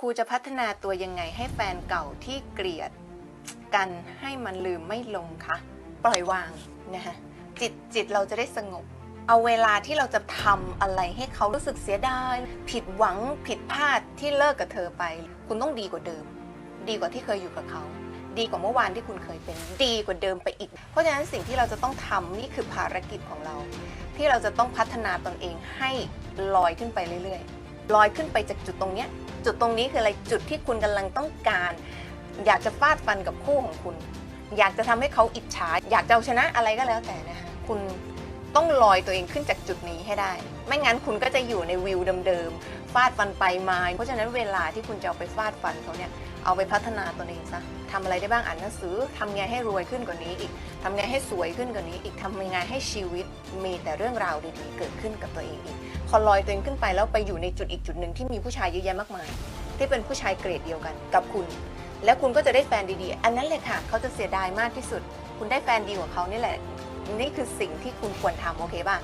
ครูจะพัฒนาตัวยังไงให้แฟนเก่าที่เกลียดกันให้มันลืมไม่ลงคะปล่อยวางนะคะจิตจิตเราจะได้สงบ เอาเวลาที่เราจะทำอะไรให้เขารู้สึกเสียดายผิดหวังผิดพลาดที่เลิกกับเธอไป คุณต้องดีกว่าเดิม ดีกว่าที่เคยอยู่กับเขา ดีกว่าเมื่อวานที่คุณเคยเป็น ดีกว่าเดิมไปอีก เพราะฉะนั้นสิ่งที่เราจะต้องทำนี่คือภารกิจของเรา ที่เราจะต้องพัฒนาตนเองให้ลอยขึ้นไปเรื่อยๆลอยขึ้นไปจากจุดตรงเนี้ย จุดตรงนี้คืออะไรจุดที่คุณกำลังต้องการ อยากจะฟาดฟันกับคู่ของคุณ อยากจะทำให้เขาอิจฉาอยากจะเอาชนะอะไรก็แล้วแต่นะคะคุณ ต้องลอยตัวเองขึ้นจากจุดนี้ให้ได้ ไม่งั้นคุณก็จะอยู่ในวิวเดิมๆ ฟาดฟันไปมาเพราะฉะนั้นเวลาที่คุณจะเอาไปฟาดฟันเขาเนี่ย เอาไปพัฒนาตนเองซะทำอะไรได้บ้างอ่านหนังสือทำไงให้รวยขึ้นกว่านี้อีกทำไงให้สวยขึ้นกว่านี้อีกทำไงให้ชีวิตมีแต่เรื่องราวดีๆ เกิดขึ้นกับตัวเองอีกพอลอยตัวเองขึ้นไปแล้วไปอยู่ในจุดอีกจุดหนึ่งที่มีผู้ชายเยอะแยะมากมาย ที่เป็นผู้ชายเกรดเดียวกันกับคุณ แล้วคุณก็จะได้แฟนดีๆ อันนั้นเลยค่ะเขาจะเสียดายมากที่สุด คุณได้แฟนดีกว่าเขานี่แหละ นี่คือสิ่งที่คุณควรทำโอเคป่ะ